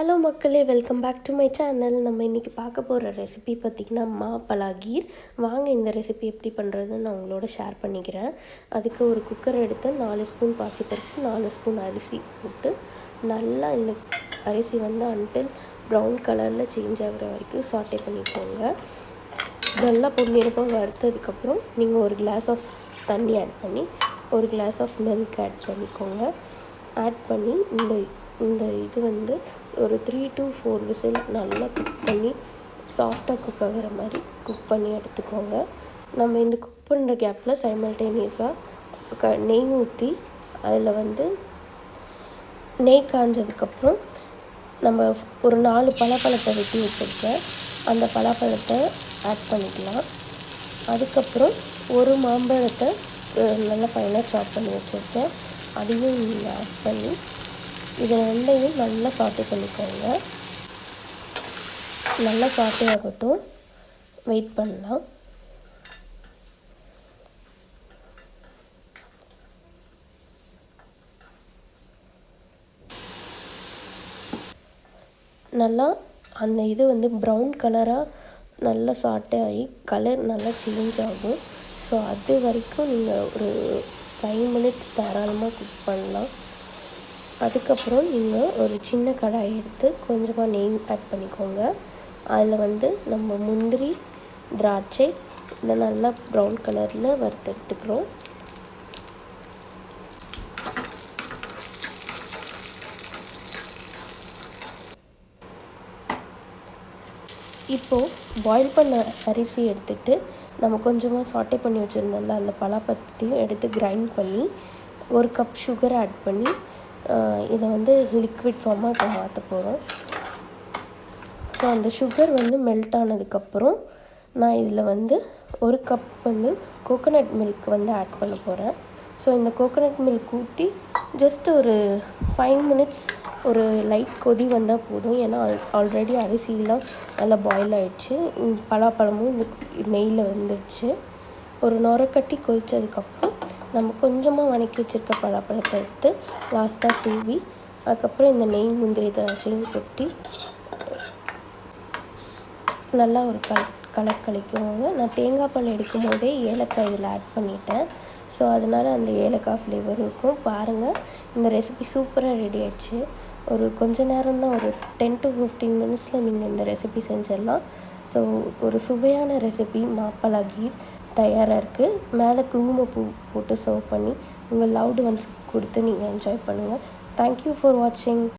Hello மக்களே. Welcome back to my channel நம்ம இன்றைக்கி பார்க்க போகிற ரெசிபி பார்த்திங்கன்னா மா பலாகீர் வாங்க இந்த ரெசிபி எப்படி பண்ணுறதுன்னு நான் உங்களோட ஷேர் பண்ணிக்கிறேன். அதுக்கு ஒரு குக்கர் எடுத்து நாலு ஸ்பூன் பாசிப்பருப்பு நாலு ஸ்பூன் அரிசி போட்டு நல்லா இந்த அரிசி வந்து அன்டில் ப்ரௌன் கலரில் சேஞ்ச் ஆகிற வரைக்கும் சாட்டே பண்ணிக்கோங்க. நல்லா பொன்னிறப்பாக வறுத்ததுக்கப்புறம் நீங்கள் ஒரு கிளாஸ் ஆஃப் தண்ணி ஆட் பண்ணி ஒரு கிளாஸ் ஆஃப் மில்க் ஆட் பண்ணிக்கோங்க. ஆட் பண்ணி இந்த இந்த இது வந்து ஒரு த்ரீ டு ஃபோர் விசில் நல்லா குக் பண்ணி சாஃப்டாக குக் ஆகிற மாதிரி குக் பண்ணி எடுத்துக்கோங்க. நம்ம இந்த குக் பண்ணுற கேப்பில் சைமல்டேனியஸாக க நெய் ஊற்றி அதில் வந்து நெய் காஞ்சதுக்கப்புறம் நம்ம ஒரு நாலு பலாப்பழத்தை வெட்டி வச்சுருக்கேன். அந்த பலாப்பழத்தை ஆட் பண்ணிக்கலாம். அதுக்கப்புறம் ஒரு மாம்பழத்தை நல்லா ஃபைனாக சாப் பண்ணி வச்சுருக்கேன். அதையும் நீங்கள் ஆட் பண்ணி இது ரெண்டையும் நல்லா சாட்டை பண்ணிக்கோங்க நல்லா சாட்டை ஆகட்டும் வெயிட் பண்ணலாம். நல்லா அந்த இது வந்து ப்ரௌன் கலராக நல்லா சாட்டை ஆகி கலர் நல்லா சேஞ்ச் ஆகும். ஸோ அது வரைக்கும் நீங்கள் ஒரு ஃபைவ் மினிட்ஸ் தாராளமாக குக் பண்ணலாம். அதுக்கப்புறம் நீங்கள் ஒரு சின்ன கடாய் எடுத்து கொஞ்சமாக நெய் ஆட் பண்ணிக்கோங்க. அதில் வந்து நம்ம முந்திரி திராட்சை இதை நல்லா ப்ரௌன் கலரில் வறுத்தெடுத்துக்கிறோம் இப்போது பாயில் பண்ண அரிசி எடுத்துகிட்டு நம்ம கொஞ்சமாக சாட்டை பண்ணி வச்சுருந்தோம்ல அந்த பலாப்பத்தையும் எடுத்து கிரைண்ட் பண்ணி ஒரு கப் சுகர் ஆட் பண்ணி இதை வந்து லிக்விட் ஃபார்மாக இப்போ மாற்ற போகிறோம் ஸோ அந்த சுகர் வந்து மெல்ட் ஆனதுக்கப்புறம் நான் இதில் வந்து ஒரு கப் வந்து கோகோனட் மில்க் வந்து ஆட் பண்ண போகிறேன் ஸோ இந்த கோகோனட் மில்க் ஊற்றி ஜஸ்ட் ஒரு ஃபைவ் மினிட்ஸ் ஒரு லைட் கொதி வந்தால் போதும். ஏன்னா ஆல் ஆல்ரெடி அரிசிலாம் நல்லா பாயில் ஆகிடுச்சு பலாப்பழமும் இந்த நெய்யில் வந்துடுச்சு. ஒரு நுரக்கட்டி கொதித்ததுக்கப்புறம் நம்ம கொஞ்சமாக வணக்கி வச்சுருக்க பலாப்பழத்தை எடுத்து லாஸ்ட்டாக தூவி அதுக்கப்புறம் இந்த நெய் முந்திரி திராட்சையும் கொட்டி நல்லா ஒரு கல் கலர் கழிக்குவாங்க நான் தேங்காய் பால் எடுக்கும் போதே ஏலக்காய் இதில் ஆட் பண்ணிட்டேன். ஸோ அதனால் அந்த ஏலக்காய் ஃப்ளேவர் இருக்கும். பாருங்கள் இந்த ரெசிபி சூப்பராக ரெடி ஆயிடுச்சு. ஒரு கொஞ்ச நேரம் தான் ஒரு டென் டு ஃபிஃப்டீன் மினிட்ஸில் நீங்கள் இந்த ரெசிபி செஞ்சிடலாம். ஸோ ஒரு சுவையான ரெசிபி மாப்பழா கீர். தயாராக இருக்குது மேலே குங்குமப்பூ போட்டு சர்வ் பண்ணி உங்கள் லவ்டு ஒன்ஸ் கொடுத்து நீங்கள் என்ஜாய் பண்ணுங்கள் தேங்க்யூ ஃபார் வாட்சிங்